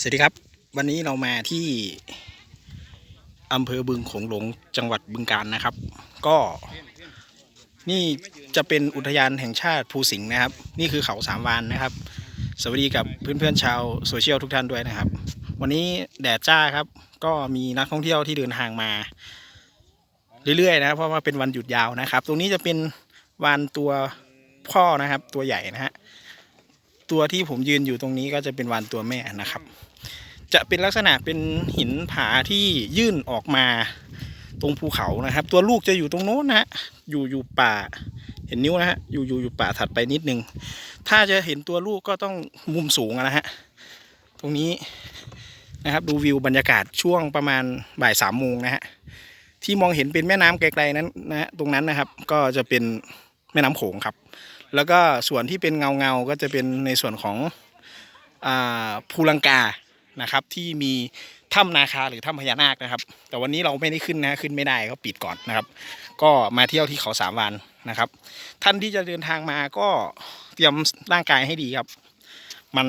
สวัสดีครับ วันนี้เรามาที่อำเภอบึงโขงหลงจังหวัดบึงกาฬนะครับ ก็นี่จะเป็นอุทยานแห่งชาติภูสิงห์นะครับ นี่คือเขาสามวานนะครับ สวัสดีกับเพื่อนๆชาวโซเชียลทุกท่านด้วยนะครับ วันนี้แดดจ้าครับ ก็มีนักท่องเที่ยวที่เดินทางมา เรื่อยๆนะเพราะว่าเป็นวันหยุดยาวนะครับ ตรงนี้จะเป็นวานตัวพ่อนะครับ ตัวใหญ่นะฮะ ตัวที่ผมยืนอยู่ตรงนี้ก็จะเป็นวานตัวแม่นะครับ จะเป็นลักษณะเป็นหินผาที่ยื่นออกมาตรงภูเขานะครับ ตัวลูกจะอยู่ตรงโน้นนะฮะอยู่อยู่ป่า เห็นนิ้วนะฮะอยู่อยู่อยู่ป่าถัดไปนิดนึง ถ้าจะเห็นตัวลูกก็ต้องมุมสูงอะนะฮะตรงนี้นะครับดูวิวบรรยากาศช่วงประมาณบ่ายสามโมงนะฮะที่มองเห็นเป็นแม่น้ำไกลๆนั้นนะฮะตรงนั้นนะครับ ก็จะเป็นแม่น้ำโขงครับ แล้วก็ส่วนที่เป็นเงาเงาๆก็จะเป็นในส่วนของภูลังกานะครับ ที่มีถ้ำนาคาหรือถ้ำพญานาคนะครับ แต่วันนี้เราไม่ได้ขึ้นนะขึ้นไม่ได้ก็ปิดก่อนนะครับ ก็มาเที่ยวที่เขาสามวันนะครับ ท่านที่จะเดินทางมาก็เตรียมร่างกายให้ดีครับ มัน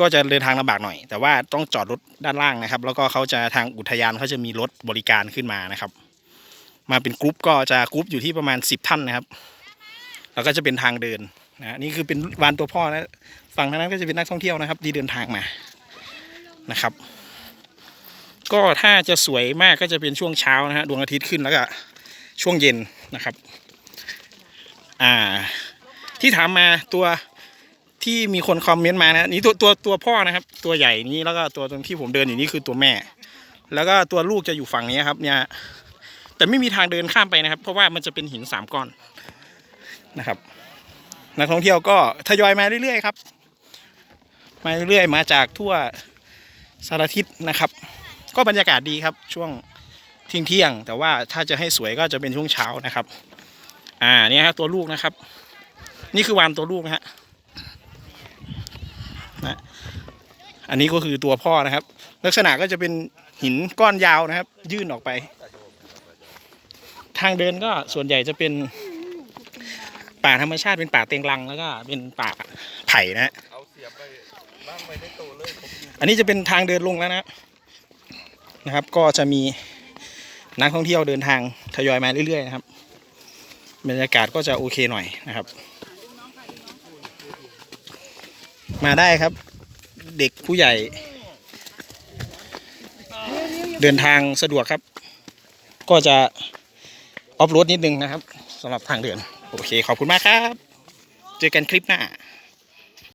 ก็จะเดินทางลำบากหน่อย แต่ว่าต้องจอดรถด้านล่างนะครับ แล้วก็เขาจะทางอุทยานเขาจะมีรถบริการขึ้นมานะครับ มาเป็นกรุ๊ปก็จะกรุ๊ปอยู่ที่ประมาณ 10 ท่านนะครับ แล้วก็จะเป็นทางเดินนะนี่คือเป็นวานตัวพ่อนะฝั่งทางนั้นก็จะเป็นนักท่องเที่ยวนะครับ ที่เดินทางมานะครับ ก็ถ้าจะสวยมากก็จะเป็นช่วงเช้านะฮะดวงอาทิตย์ขึ้นแล้วก็ช่วงเย็นนะครับ อ่า ที่ถามมาตัวที่มีคนคอมเมนต์มานะนี่ตัวตัวตัวพ่อนะครับ ตัวใหญ่นี้แล้วก็ตัวตรงที่ผมเดินอยู่นี่คือตัวแม่ แล้วก็ตัวลูกจะอยู่ฝั่งนี้ครับ เนี่ย แต่ไม่มีทางเดินข้ามไปนะครับ เพราะว่ามันจะเป็นหินสามก้อนนะครับ นักท่องเที่ยวก็ทยอยมาเรื่อยๆครับมาเรื่อยๆมาจากทั่วสารทิศนะครับ ก็บรรยากาศดีครับช่วงเที่ยงเที่ยง แต่ว่าถ้าจะให้สวยก็จะเป็นช่วงเช้านะครับ อ่าเนี่ยครับตัวลูกนะครับ นี่คือวานตัวลูกนะฮะนะอันนี้ก็คือตัวพ่อนะครับ ลักษณะก็จะเป็นหินก้อนยาวนะครับ ยื่นออกไปางเดินก็ส่วนใหญ่จะเป็นป่าธรรมชาติเป็นป่าเต็งรังแล้วก็เป็นป่าไผ่นะฮะอันนี้จะเป็นทางเดินลงแล้วนะนะครับ ก็จะมีนักท่องเที่ยวเดินทางทยอยมาเรื่อยๆนะครับบรรยากาศก็จะโอเคหน่อยนะครับ มาได้ครับ เด็กผู้ใหญ่ เดินทางสะดวกครับ ก็จะ ออฟโรดนิดนึงนะครับสำหรับทางเดิน โอเค ขอบคุณมากครับ เจอกันคลิปหน้า